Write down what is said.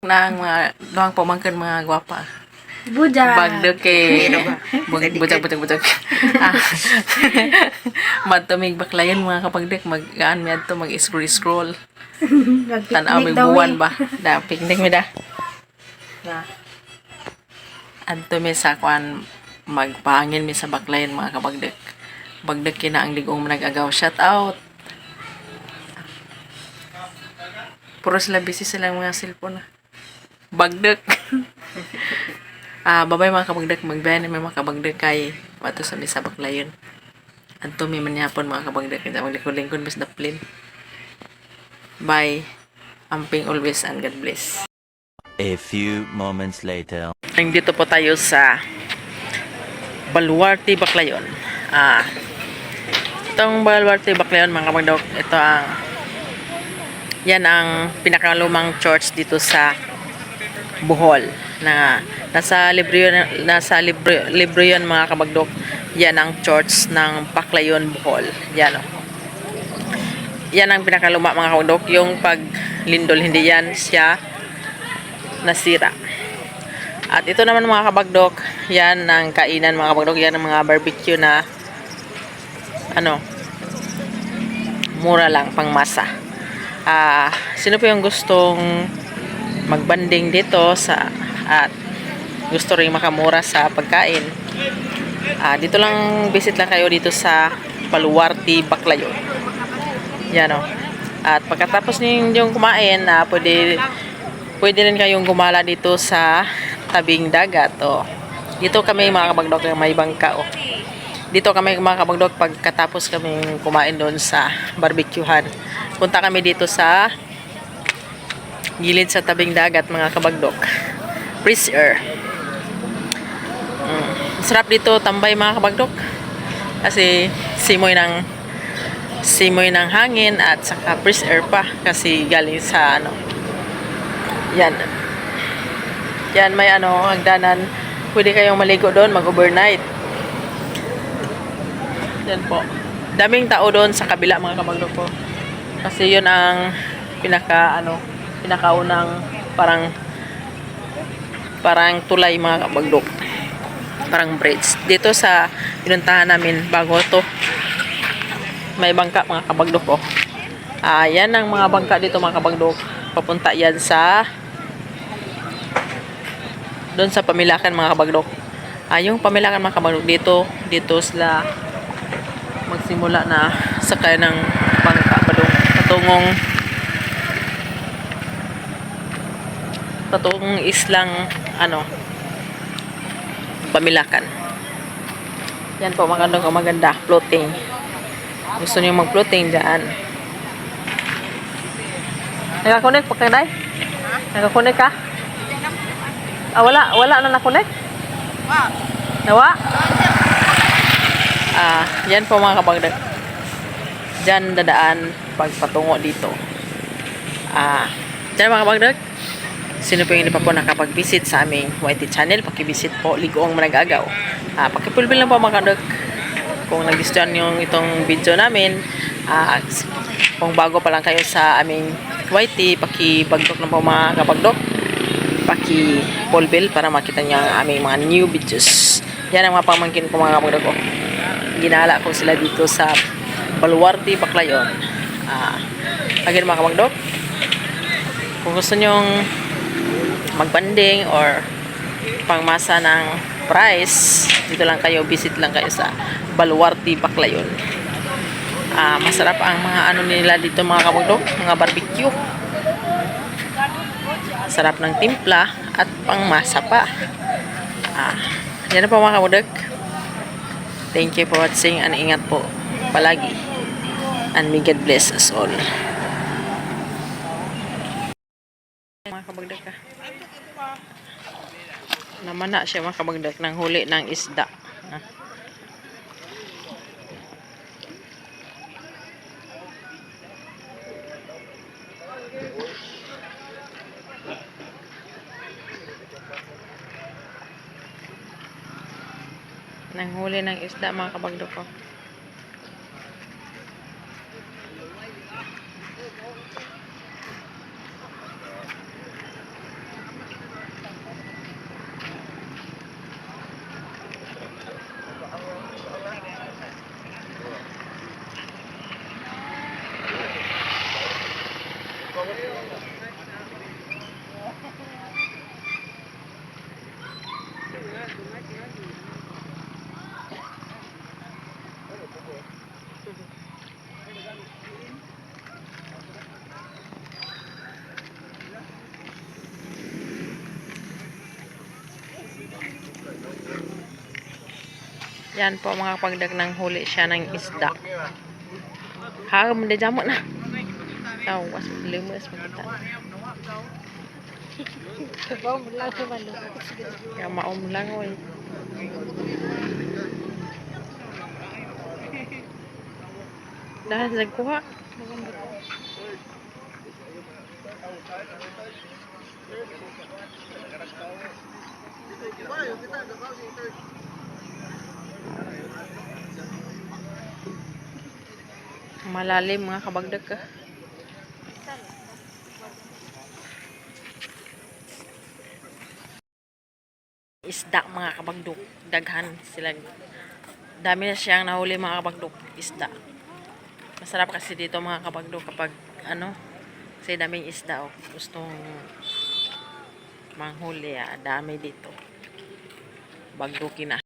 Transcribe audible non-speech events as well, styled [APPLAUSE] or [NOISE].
na ang mga doang pamangkin mga gwapa. Buja. Bagdok kay bug- butag butag butag. Ah. [LAUGHS] Madtumig baklayan mga kapagdek mag gaan mi adto mag scroll scroll. [LAUGHS] Tanaw may buwan ba. Da picnic mi da. Da. Adto mi sa kwan magpangin mi sa baklayan mga kapagdek. Bagdek kina ang ligong nag-agaw. Shout out. Puro sila busy sila mga cellphone. Bagdek. [LAUGHS] Ah, babay mga kabagdak magbayan may mga kabagdak kay wato sa misa baklayon. Anto may manyapon mga kabagdak kita maglingkod-lingkod bis daplin. Bye. Amping always and God bless. A few moments later. Dito po tayo sa Baluarte, Baclayon. Ah, itong Baluarte, Baclayon, mga kabagdok, ito ang yan ang pinakalumang church dito sa Bohol na nasa libro yun, nasa libro, libro yun mga kabagdok. Yan ang church ng Baclayon Bohol. Yan o yan ang pinakaluma mga kabagdok. Yung paglindol hindi yan siya nasira. At ito naman mga kabagdok, yan ang kainan mga kabagdok, yan ang mga barbecue na ano, mura lang pang masa. Ah, sino po yung gustong magbanding dito sa at gusto rin makamura sa pagkain. Ah, dito lang visit lang kayo dito sa Paluwarte, Baclayon. Yan o. At pagkatapos ninyong kumain, ah, pwede pwede rin kayong gumala dito sa tabing dagat o dito kami mga kabagdok may bangka o dito kami mga kabagdok pagkatapos kami kumain doon sa barbecuehan punta kami dito sa gilid sa tabing dagat mga kabagdok fresh air mm. sarap dito tambay mga kabagdok kasi simoy ng simoy ng hangin at saka fresh air pa kasi galing sa ano yan yan, may ano, hagdanan. Pwede kayong maligo doon, mag-overnight. Yan po. Daming tao doon sa kabila mga kabagdok po. Kasi yun ang pinaka, ano, pinakaunang parang parang tulay mga kabagdok. Parang bridge. Dito sa pinuntahan namin bago to may bangka mga kabagdok ko. Ah, yan ang mga bangka dito mga kabagdok. Papunta yan sa doon sa pamilakan mga kabagdok. Ah, yung pamilakan mga kabagdok dito, dito sila magsimula na sakay ng bangka padung patungong patungong islang ano pamilakan. Yan po magandang maganda floating. Gusto niyo mag-floating diyan. Nakakunik pa kayo? Nakakunik ka? Ah, wala. Wala na nakunik? Nawa? Ah, yan po mga kabagdag. Diyan dadaan pagpatungo dito. Ah, diyan mga kabagdag. Sino po yung hindi pa po nakapag-visit sa aming YT channel, paki-visit po Ligoong Managagaw. Ah, paki-fulfill lang po mga kabagdag. Kung nagustuhan yung itong video namin, ah, kung bago pa lang kayo sa aming YT, paki-bagdok na po mga kabagdok paki Paul Bell para makita niya ang aming mga new videos. Yan ang mga pamangkin ko mga kapagdag ko. Ginala ko sila dito sa Baluarte, Baclayon. Ah, again mga kapagdok, kung gusto nyong magbanding or pangmasa ng price, dito lang kayo, visit lang kayo sa Baluarte, Baclayon. Ah, masarap ang mga ano nila dito mga kapagdok, mga barbecue sarap ng timpla at pangmasa pa. Ah, yan na po mga kamudag. Thank you for watching and ingat po palagi. And may God bless us all. Mga kabagdag ka. Namana siya mga kabagdag ng huli ng isda. Ah. Nanghuli ng isda mga kabagdok ko. Yan po mga pagdag ng huli siya ng isda. Ha, hindi jamo na. Tawas, limus makita. Sabaw mo lang oy. Dahil sa kuha. Malalim mga kabagdag ka. Isda mga kabagdok. Daghan sila. Dami na siyang nahuli mga kabagdok. Isda. Masarap kasi dito mga kabagdok kapag ano, kasi daming isda oh. Gustong manghuli ah. Dami dito. Bagduki na.